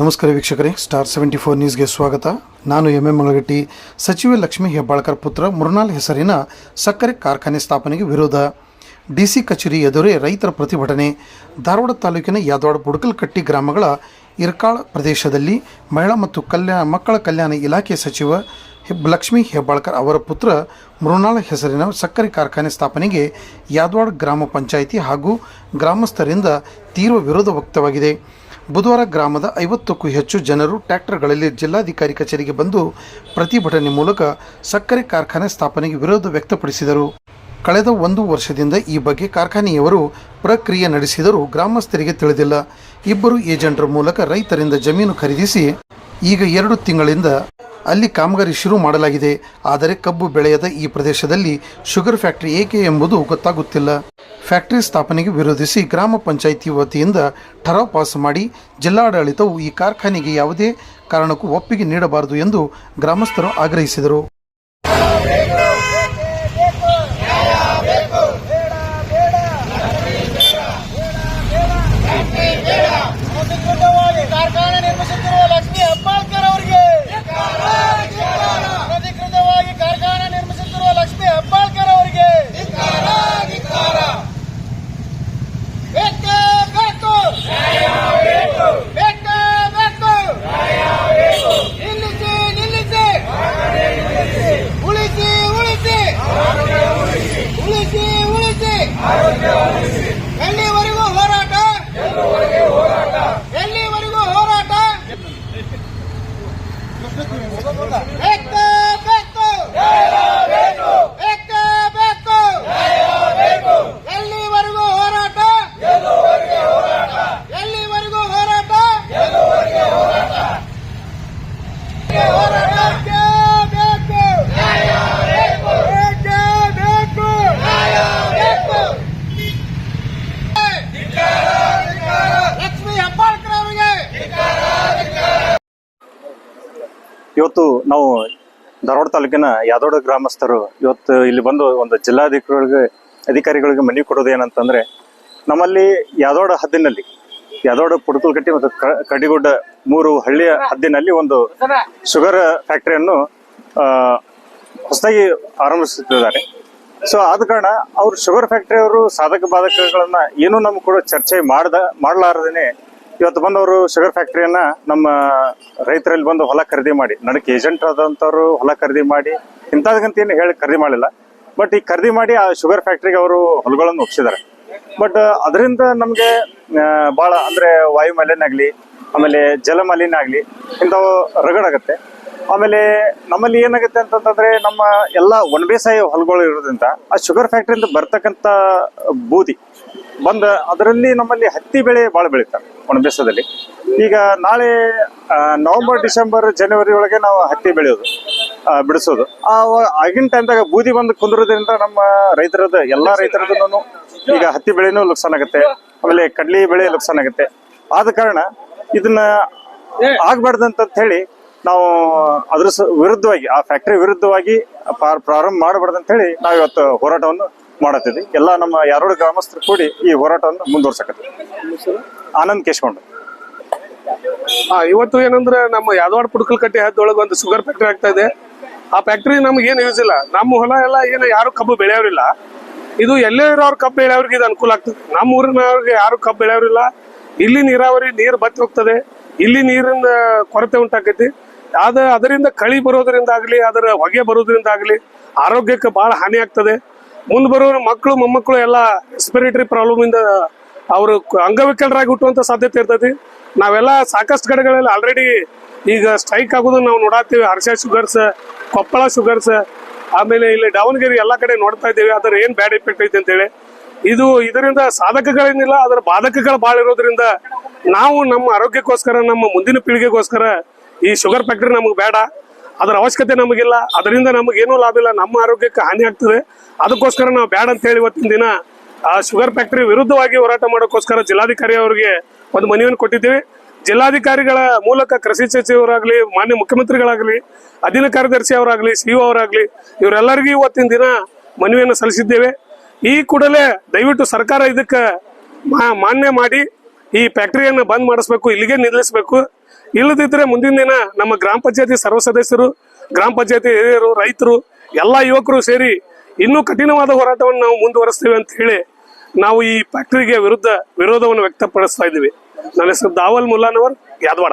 ನಮಸ್ಕಾರ ವೀಕ್ಷಕರೇ star seventy four ನ್ಯೂಸ್ಗೆ ಸ್ವಾಗತ. ನಾನು ಎಂ ಎಂ ಮಲಗಟ್ಟಿ ಸಚಿವ ಲಕ್ಷ್ಮೀ ಹೆಬ್ಬಾಳ್ಕರ್ ಪುತ್ರ ಮೃಣಾಲ್ ಹೆಸರಿನ ಸಕ್ಕರೆ ಕಾರ್ಖಾನೆ ಸ್ಥಾಪನೆಗೆ ವಿರೋಧ. ಡಿಸಿ ಕಚೇರಿ ಎದುರೇ ರೈತರ ಪ್ರತಿಭಟನೆ. ಧಾರವಾಡ ತಾಲೂಕಿನ ಯಾದವಾಡ ಬುಡಕಲ್ಕಟ್ಟಿ ಗ್ರಾಮಗಳ ಇರ್ಕಾಳ ಪ್ರದೇಶದಲ್ಲಿ ಮಹಿಳಾ ಮತ್ತು ಕಲ್ಯಾಣ ಮಕ್ಕಳ ಕಲ್ಯಾಣ ಇಲಾಖೆ ಸಚಿವ ಲಕ್ಷ್ಮೀ ಹೆಬ್ಬಾಳ್ಕರ್ ಅವರ ಪುತ್ರ ಮೃಣಾಲ್ ಹೆಸರಿನ ಸಕ್ಕರೆ ಕಾರ್ಖಾನೆ ಸ್ಥಾಪನೆಗೆ ಯಾದವಾಡ ಗ್ರಾಮ ಪಂಚಾಯಿತಿ ಹಾಗೂ ಗ್ರಾಮಸ್ಥರಿಂದ ತೀವ್ರ ವಿರೋಧ ವ್ಯಕ್ತವಾಗಿದೆ. ಬುಧವಾರ ಗ್ರಾಮದ ಐವತ್ತಕ್ಕೂ ಹೆಚ್ಚು ಜನರು ಟ್ರ್ಯಾಕ್ಟರ್ಗಳಲ್ಲಿ ಜಿಲ್ಲಾಧಿಕಾರಿ ಕಚೇರಿಗೆ ಬಂದು ಪ್ರತಿಭಟನೆ ಮೂಲಕ ಸಕ್ಕರೆ ಕಾರ್ಖಾನೆ ಸ್ಥಾಪನೆಗೆ ವಿರೋಧ ವ್ಯಕ್ತಪಡಿಸಿದರು. ಕಳೆದ ಒಂದು ವರ್ಷದಿಂದ ಈ ಬಗ್ಗೆ ಕಾರ್ಖಾನೆಯವರು ಪ್ರಕ್ರಿಯೆ ನಡೆಸಿದರೂ ಗ್ರಾಮಸ್ಥರಿಗೆ ತಿಳಿದಿಲ್ಲ. ಇಬ್ಬರು ಏಜೆಂಟರ ಮೂಲಕ ರೈತರಿಂದ ಜಮೀನು ಖರೀದಿಸಿ ಈಗ ಎರಡು ತಿಂಗಳಿಂದ ಅಲ್ಲಿ ಕಾಮಗಾರಿ ಶುರು ಮಾಡಲಾಗಿದೆ. ಆದರೆ ಕಬ್ಬು ಬೆಳೆಯದ ಈ ಪ್ರದೇಶದಲ್ಲಿ ಶುಗರ್ ಫ್ಯಾಕ್ಟರಿ ಏಕೆ ಎಂಬುದು ಗೊತ್ತಾಗುತ್ತಿಲ್ಲ. ಫ್ಯಾಕ್ಟರಿ ಸ್ಥಾಪನೆಗೆ ವಿರೋಧಿಸಿ ಗ್ರಾಮ ಪಂಚಾಯಿತಿ ವತಿಯಿಂದ ಠರಾವ್ ಪಾಸ್ ಮಾಡಿ ಜಿಲ್ಲಾಡಳಿತವು ಈ ಕಾರ್ಖಾನೆಗೆ ಯಾವುದೇ ಕಾರಣಕ್ಕೂ ಒಪ್ಪಿಗೆ ನೀಡಬಾರದು ಎಂದು ಗ್ರಾಮಸ್ಥರು ಆಗ್ರಹಿಸಿದರು. ಇವತ್ತು ನಾವು ಧಾರವಾಡ ತಾಲೂಕಿನ ಯಾದೋಡ ಗ್ರಾಮಸ್ಥರು ಇವತ್ತು ಇಲ್ಲಿ ಬಂದು ಒಂದು ಜಿಲ್ಲಾಧಿಕಾರಿಗಳಿಗೆ, ಅಧಿಕಾರಿಗಳಿಗೆ ಮನವಿ ಕೊಡೋದು ಏನಂತಂದ್ರೆ, ನಮ್ಮಲ್ಲಿ ಯಾದೋಡ ಹದ್ದಿನಲ್ಲಿ, ಯಾದೋಡ ಪುಡಕಲ್ಕಟ್ಟಿ ಮತ್ತು ಕಡಿಗುಡ್ಡ ಮೂರು ಹಳ್ಳಿಯ ಹದ್ದಿನಲ್ಲಿ ಒಂದು ಶುಗರ್ ಫ್ಯಾಕ್ಟರಿಯನ್ನು ಹೊಸದಾಗಿ ಆರಂಭಿಸುತ್ತಿದ್ದಾರೆ. ಸೊ ಆದ ಕಾರಣ ಅವ್ರು ಶುಗರ್ ಫ್ಯಾಕ್ಟರಿ ಅವರು ಸಾಧಕ ಬಾಧಕಗಳನ್ನ ಏನು ನಮ್ಗೆ ಕೂಡ ಚರ್ಚೆ ಮಾಡ್ದ, ಮಾಡ್ಲಾರದೇನೆ ಇವತ್ತು ಬಂದವರು ಶುಗರ್ ಫ್ಯಾಕ್ಟರಿಯನ್ನ ನಮ್ಮ ರೈತರಲ್ಲಿ ಬಂದು ಹೊಲ ಖರೀದಿ ಮಾಡಿ ನನಗೆ ಏಜೆಂಟ್ ಆದಂತವ್ರು ಹೊಲ ಖರೀದಿ ಮಾಡಿ ಇಂಥದಕ್ಕಂತ ಏನು ಹೇಳಿ ಖರೀದಿ ಮಾಡಿಲ್ಲ. ಬಟ್ ಈ ಖರೀದಿ ಮಾಡಿ ಆ ಶುಗರ್ ಫ್ಯಾಕ್ಟ್ರಿಗೆ ಅವರು ಹೊಲಗಳನ್ನು ಒಪ್ಸಿದ್ದಾರೆ. ಬಟ್ ಅದರಿಂದ ನಮಗೆ ಬಹಳ ಅಂದ್ರೆ ವಾಯುಮಾಲಿನ್ಯ ಆಗಲಿ, ಆಮೇಲೆ ಜಲ ಆಗಲಿ ಆಗ್ಲಿ ಇಂಥವು ರಗಡಾಗತ್ತೆ. ಆಮೇಲೆ ನಮ್ಮಲ್ಲಿ ಏನಾಗುತ್ತೆ ಅಂತಂತಂದ್ರೆ ನಮ್ಮ ಎಲ್ಲ ಒಣ ಬೇಸಾಯ ಹೊಲಗಳು ಇರೋದ್ರಿಂದ ಆ ಶುಗರ್ ಫ್ಯಾಕ್ಟ್ರಿಯಿಂದ ಬರ್ತಕ್ಕಂಥ ಬೂದಿ ಬಂದ ಅದರಲ್ಲಿ ನಮ್ಮಲ್ಲಿ ಹತ್ತಿ ಬೆಳೆ ಭಾಳ ಬೆಳೀತಾರೆ ಒಣ ಬೇಸದಲ್ಲಿ ಈಗ ನಾಳೆ ನವೆಂಬರ್ ಡಿಸೆಂಬರ್ ಜನವರಿ ಒಳಗೆ ನಾವು ಹತ್ತಿ ಬೆಳೆಯೋದು ಬಿಡಿಸೋದು. ಆ ಆಗಿನ ಟೈಮ್ದಾಗ ಬೂದಿ ಬಂದು ಕುಂದ್ರೋದ್ರಿಂದ ನಮ್ಮ ರೈತರದ ಎಲ್ಲ ರೈತರದನ್ನು ಈಗ ಹತ್ತಿ ಬೆಳೆನೂ ಲುಕ್ಸಾನ್ ಆಗುತ್ತೆ ಆಮೇಲೆ ಕಡ್ಲಿ ಬೆಳೆ ಲುಕ್ಸಾನ್ ಆಗುತ್ತೆ. ಆದ ಕಾರಣ ಇದನ್ನ ಆಗ್ಬಾರ್ದಂತ ಹೇಳಿ ನಾವು ಅದ್ರ ವಿರುದ್ಧವಾಗಿ, ಆ ಫ್ಯಾಕ್ಟರಿ ವಿರುದ್ಧವಾಗಿ ಪ್ರಾ- ಪ್ರಾರಂಭ ಮಾಡಬಾರ್ದು ಅಂತ ಹೇಳಿ ನಾವು ಇವತ್ತು ಹೋರಾಟವನ್ನು ಮಾಡತ್ತಿದ್ವಿ. ಎಲ್ಲ ನಮ್ಮ ಯಾರೋಡು ಗ್ರಾಮಸ್ಥರು ಕೂಡಿ ಈ ಹೋರಾಟವನ್ನು ಮುಂದುವರ್ಸಕತ್ತೀವಿ. ಆನಂದ್ ಕೇಶ್ಕೊಂಡು ಹಾ ಇವತ್ತು ಏನಂದ್ರೆ ನಮ್ಮ ಯಾದವಾಡ ಪುಡ್ಕಲ್ಕಟ್ಟೆ ಹದ್ದೊಳಗೆ ಒಂದು ಶುಗರ್ ಫ್ಯಾಕ್ಟರಿ ಆಗ್ತಾ ಇದೆ. ಆ ಫ್ಯಾಕ್ಟರಿ ನಮ್ಗೆ ಏನು ಯೂಸ್ ಇಲ್ಲ. ನಮ್ಮ ಹೊಲ ಎಲ್ಲ ಏನು ಯಾರು ಕಬ್ಬು ಬೆಳೆಯೋರಿಲ್ಲ. ಇದು ಎಲ್ಲೇ ಇರೋರು ಕಬ್ಬು ಬೆಳೆಯೋರಿಗೆ ಇದು ಅನುಕೂಲ ಆಗ್ತದೆ. ನಮ್ಮ ಊರಿನವ್ರಿಗೆ ಯಾರು ಕಬ್ಬು ಬೆಳೆಯೋರಿಲ್ಲ. ಇಲ್ಲಿ ನೀರಾವರಿ, ನೀರು ಬತ್ತಿ ಹೋಗ್ತದೆ. ಇಲ್ಲಿ ನೀರಿನ ಕೊರತೆ ಉಂಟಾಕೈತಿ. ಅದ ಅದರಿಂದ ಕಳಿ ಬರೋದ್ರಿಂದ ಆಗಲಿ ಅದರ ಹೊಗೆ ಬರೋದ್ರಿಂದ ಆಗಲಿ ಆರೋಗ್ಯಕ್ಕೆ ಬಹಳ ಹಾನಿ ಆಗ್ತದೆ. ಮುಂದೆ ಬರೋ ಮಕ್ಕಳು ಮೊಮ್ಮಕ್ಕಳು ಎಲ್ಲ ರೆಸ್ಪಿರೇಟರಿ ಪ್ರಾಬ್ಲಮ್ ಇಂದ ಅವರು ಅಂಗವಿಕಲರಾಗಿ ಹುಟ್ಟುವಂತ ಸಾಧ್ಯತೆ ಇರ್ತೈತಿ ನಾವೆಲ್ಲ ಸಾಕಷ್ಟು ಕಡೆಗಳಲ್ಲಿ ಆಲ್ರೆಡಿ ಈಗ ಸ್ಟ್ರೈಕ್ ಆಗೋದು ನಾವು ನೋಡಾತೀವಿ ಹರ್ಷ ಶುಗರ್ಸ್ ಕೊಪ್ಪಳ ಶುಗರ್ಸ್ ಆಮೇಲೆ ಇಲ್ಲಿ ದಾವಣಗೆರೆ ಎಲ್ಲ ಕಡೆ ನೋಡ್ತಾ ಇದ್ದೀವಿ. ಅದರ ಏನ್ ಬ್ಯಾಡ್ ಇಫೆಕ್ಟ್ ಐತೆ ಅಂತೇಳಿ. ಇದು ಇದರಿಂದ ಸಾಧಕಗಳೇನಿಲ್ಲ, ಅದರ ಬಾಧಕಗಳು ಭಾಳ ಇರೋದ್ರಿಂದ ನಾವು ನಮ್ಮ ಆರೋಗ್ಯಕ್ಕೋಸ್ಕರ, ನಮ್ಮ ಮುಂದಿನ ಪೀಳಿಗೆಗೋಸ್ಕರ ಈ ಶುಗರ್ ಫ್ಯಾಕ್ಟ್ರಿ ನಮಗೆ ಬೇಡ. ಅದರ ಅವಶ್ಯಕತೆ ನಮಗಿಲ್ಲ. ಅದರಿಂದ ನಮಗೇನೂ ಲಾಭ ಇಲ್ಲ. ನಮ್ಮ ಆರೋಗ್ಯಕ್ಕೆ ಹಾನಿ ಆಗ್ತದೆ. ಅದಕ್ಕೋಸ್ಕರ ನಾವು ಬೇಡ ಅಂತ ಹೇಳಿ ಇವತ್ತಿನ ದಿನ, ಆ ಶುಗರ್ ಫ್ಯಾಕ್ಟ್ರಿ ವಿರುದ್ಧವಾಗಿ ಹೋರಾಟ ಮಾಡೋಕ್ಕೋಸ್ಕರ ಜಿಲ್ಲಾಧಿಕಾರಿ ಅವರಿಗೆ ಒಂದು ಮನವಿಯನ್ನು ಕೊಟ್ಟಿದ್ದೀವಿ. ಜಿಲ್ಲಾಧಿಕಾರಿಗಳ ಮೂಲಕ ಕೃಷಿ ಸಚಿವರಾಗಲಿ, ಮಾನ್ಯ ಮುಖ್ಯಮಂತ್ರಿಗಳಾಗಲಿ, ಅಧೀನ ಕಾರ್ಯದರ್ಶಿ ಅವರಾಗಲಿ, ಸಿ ಒ ಅವರಾಗಲಿ, ಇವರೆಲ್ಲರಿಗೂ ಇವತ್ತಿನ ದಿನ ಮನವಿಯನ್ನು ಸಲ್ಲಿಸಿದ್ದೇವೆ. ಈ ಕೂಡಲೇ ದಯವಿಟ್ಟು ಸರ್ಕಾರ ಇದಕ್ಕೆ ಮಾನ್ಯ ಮಾಡಿ ಈ ಫ್ಯಾಕ್ಟರಿಯನ್ನು ಬಂದ್ ಮಾಡಿಸ್ಬೇಕು, ಇಲ್ಲಿಗೆ ನಿಲ್ಲಿಸಬೇಕು. ಇಲ್ಲದಿದ್ರೆ ಮುಂದಿನ ದಿನ ನಮ್ಮ ಗ್ರಾಮ ಪಂಚಾಯತಿ ಸರ್ವ ಸದಸ್ಯರು, ಗ್ರಾಮ ಪಂಚಾಯತಿ ಹಿರಿಯರು, ರೈತರು, ಎಲ್ಲಾ ಯುವಕರು ಸೇರಿ ಇನ್ನೂ ಕಠಿಣವಾದ ಹೋರಾಟವನ್ನು ನಾವು ಮುಂದುವರಿಸ್ತೇವೆ ಅಂತ ಹೇಳಿ ನಾವು ಈ ಫ್ಯಾಕ್ಟರಿಗೆ ವಿರುದ್ಧ ವಿರೋಧವನ್ನು ವ್ಯಕ್ತಪಡಿಸ್ತಾ ಇದ್ದೀವಿ. ನನ್ನ ಹೆಸರು ದಾವಲ್ ಮುಲ್ಲಾನವರ್, ಯಾದವಾಡ.